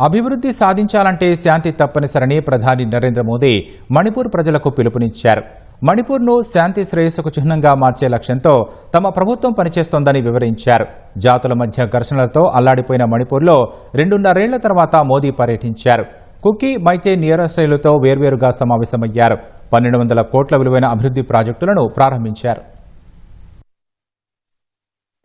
అభివృద్ధి సాధించాలంటే శాంతి తప్పనిసరని ప్రధాని నరేంద్ర మోదీ మణిపూర్ ప్రజలకు పిలుపునిచ్చారు. మణిపూర్ను శాంతి శ్రేయస్సుకు చిహ్నంగా మార్చే లక్ష్యంతో తమ ప్రభుత్వం పనిచేస్తోందని వివరించారు. జాతుల మధ్య ఘర్షణలతో అల్లాడిపోయిన మణిపూర్లో రెండున్నరేళ్ళ తర్వాత మోదీ పర్యటించారు. కుకీ మైతే నియరశైలుతో వేర్వేరుగా సమావేశమయ్యారు. పన్నెండు వందల కోట్ల విలువైన అభివృద్ధి ప్రాజెక్టులను ప్రారంభించారు.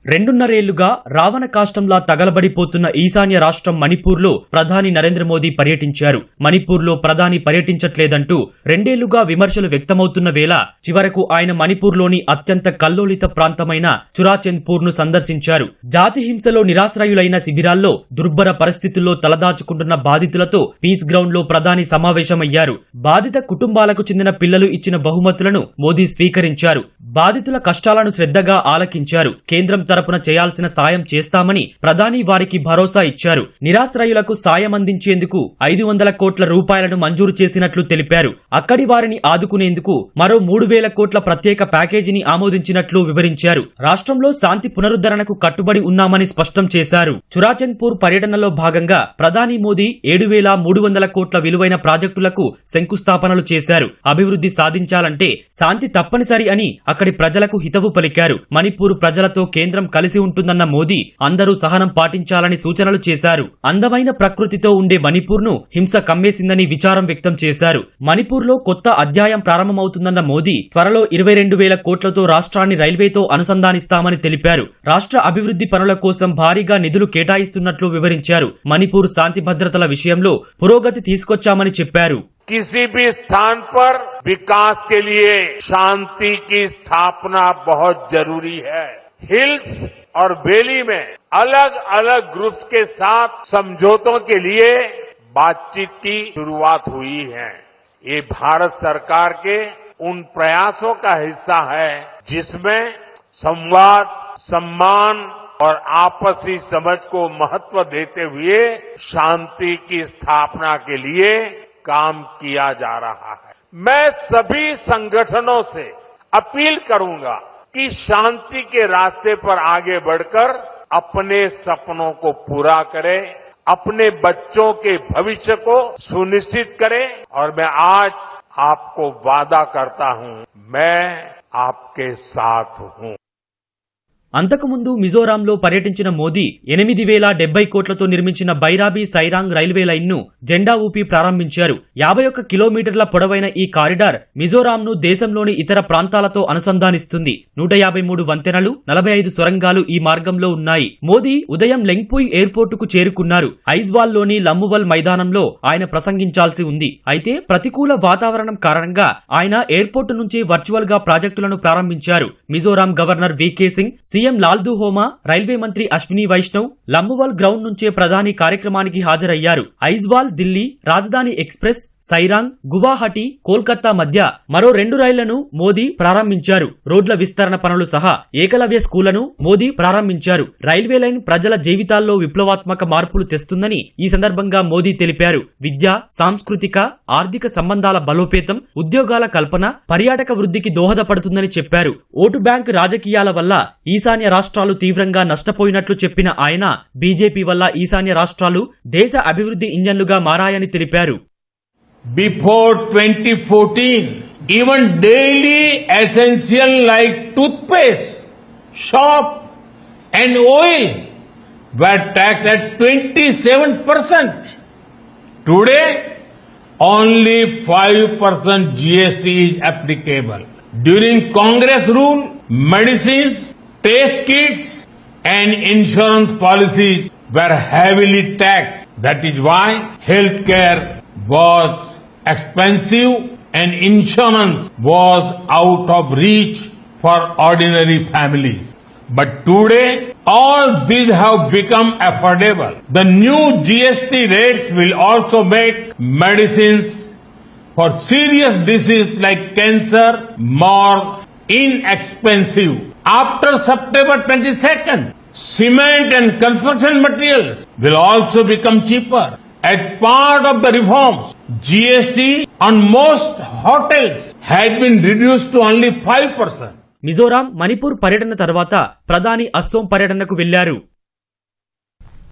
రెండున్నరేళ్ళుగా రావణ కాష్టంలా తగలబడిపోతున్న ఈశాన్య రాష్ట్రం మణిపూర్లో ప్రధాని నరేంద్ర మోదీ పర్యటించారు. మణిపూర్లో ప్రధాని పర్యటించట్లేదంటూ రెండేళ్ళుగా విమర్శలు వ్యక్తమవుతున్న వేళ చివరకు ఆయన మణిపూర్లోని అత్యంత కల్లోలిత ప్రాంతమైన చురాచంద్పూర్ను సందర్శించారు. జాతి హింసలో నిరాశ్రయులైన శిబిరాల్లో దుర్భర పరిస్థితుల్లో తలదాచుకుంటున్న బాధితులతో పీస్ గ్రౌండ్లో ప్రధాని సమావేశమయ్యారు. బాధిత కుటుంబాలకు చెందిన పిల్లలు ఇచ్చిన బహుమతులను మోదీ స్వీకరించారు. బాధితుల కష్టాలను శ్రద్ధగా ఆలకించారు. కేంద్రం తరపున చేయాల్సిన సాయం చేస్తామని ప్రధాని వారికి భరోసా ఇచ్చారు. నిరాశ్రయులకు సాయం అందించేందుకు ఐదు వందల కోట్ల రూపాయలను మంజూరు చేసినట్లు తెలిపారు. అక్కడి వారిని ఆదుకునేందుకు మరో మూడు వేల కోట్ల ప్రత్యేక ప్యాకేజీని ఆమోదించినట్లు వివరించారు. రాష్ట్రంలో శాంతి పునరుద్ధరణకు కట్టుబడి ఉన్నామని స్పష్టం చేశారు. చురాచంద్పూర్ పర్యటనలో భాగంగా ప్రధాని మోదీ ఏడు వేల మూడు వందల కోట్ల విలువైన ప్రాజెక్టులకు శంకుస్థాపనలు చేశారు. అభివృద్ధి సాధించాలంటే శాంతి తప్పనిసరి అని అక్కడి ప్రజలకు హితవు పలికారు. మణిపూర్ ప్రజలతో కేంద్రం కలిసి ఉంటుందన్న మోదీ అందరూ సహనం పాటించాలని సూచనలు చేశారు అందమైన ప్రకృతితో ఉండే మణిపూర్ను హింస కమ్మేసిందని విచారం వ్యక్తం చేశారు మణిపూర్లో కొత్త అధ్యాయం ప్రారంభమవుతుందన్న మోదీ త్వరలో ఇరవై రెండు వేల కోట్లతో రాష్ట్రాన్ని రైల్వేతో అనుసంధానిస్తామని తెలిపారు రాష్ట్ర అభివృద్ధి పనుల కోసం భారీగా నిధులు కేటాయిస్తున్నట్లు వివరించారు మణిపూర్ శాంతి భద్రతల విషయంలో పురోగతి తీసుకొచ్చామని చెప్పారు किसी भी स्थान पर विकास के लिए शांति की स्थापना बहुत जरूरी है हिल्स और वैली में अलग अलग ग्रुप्स के साथ समझौतों के लिए बातचीत की शुरुआत हुई है। ये भारत सरकार के उन प्रयासों का हिस्सा है जिसमें संवाद, सम्मान और आपसी समझ को महत्व देते हुए शांति की स्थापना के लिए काम किया जा रहा है। मैं सभी संगठनों से अपील करूँगा कि शांति के रास्ते पर आगे बढ़कर अपने सपनों को पूरा करें, अपने बच्चों के भविष्य को सुनिश्चित करें। और मैं आज आपको वादा करता हूँ, मैं आपके साथ हूँ। అంతకుముందు మిజోరాంలో పర్యటించిన మోదీ ఎనిమిది వేల డెబ్బై కోట్లతో నిర్మించిన బైరాబీ సైరాంగ్ రైల్వే లైన్ను జెండా ఊపి ప్రారంభించారు. యాభై ఒక్క కిలోమీటర్ల పొడవైన ఈ కారిడార్ మిజోరాంను దేశంలోని ఇతర ప్రాంతాలతో అనుసంధానిస్తుంది. నూట యాభై మూడు వంతెనలు నలభై ఐదు సొరంగాలు ఈ మార్గంలో ఉన్నాయి. మోదీ ఉదయం లెంగ్పుయ్ ఎయిర్పోర్టుకు చేరుకున్నారు. ఐజ్వాల్లోని లమ్మువల్ మైదానంలో ఆయన ప్రసంగించాల్సి ఉంది. అయితే ప్రతికూల వాతావరణం కారణంగా ఆయన ఎయిర్పోర్టు నుంచి వర్చువల్గా ప్రాజెక్టులను ప్రారంభించారు. Mizoram governor V K Singh CM Lalduhoma railway మంత్రి అశ్విని వైష్ణవ్ లంబువాల్ గ్రౌండ్ నుంచే ప్రధాని కార్యక్రమానికి హాజరయ్యారు. ఐజ్వాల్ ఢిల్లీ రాజధాని ఎక్స్ప్రెస్ సైరాంగ్ గువాహటి కోల్కతా మధ్య మరో రెండు రైళ్ళను మోదీ ప్రారంభించారు. రోడ్ల విస్తరణ పనులు సహా ఏకలవ్య స్కూళ్ళను మోదీ ప్రారంభించారు. రైల్వే లైన్ ప్రజల జీవితాల్లో విప్లవాత్మక మార్పులు తెస్తుందని ఈ సందర్భంగా మోదీ తెలిపారు. విద్య సాంస్కృతిక ఆర్థిక సంబంధాల బలోపేతం ఉద్యోగాల కల్పన పర్యాటక వృద్ధికి దోహదపడుతుందని చెప్పారు. ఓటు బ్యాంక్ రాజకీయాల వల్ల ఈసారి ఈశాన్య రాష్ట్రాలు తీవ్రంగా నష్టపోయినట్లు చెప్పిన ఆయన బీజేపీ వల్ల ఈశాన్య రాష్ట్రాలు దేశ అభివృద్ధి ఇంజన్లుగా మారాయని తెలిపారు before twenty fourteen even daily essential like toothpaste shop and oil were taxed at 27%. Today, only 5% GST is applicable. During Congress test kits and insurance policies were heavily taxed. That is why healthcare was expensive and insurance was out of reach for ordinary families. But today, all these have become affordable. The new GST rates will also make medicines for serious diseases like cancer more inexpensive. After September 22nd, cement and construction materials will also become cheaper. As part of the reforms, GST on most hotels had been reduced to only 5%. Mysore Manipur పర్యటన తర్వాత ప్రధాని అస్సోం పర్యటనకు వెళ్ళారు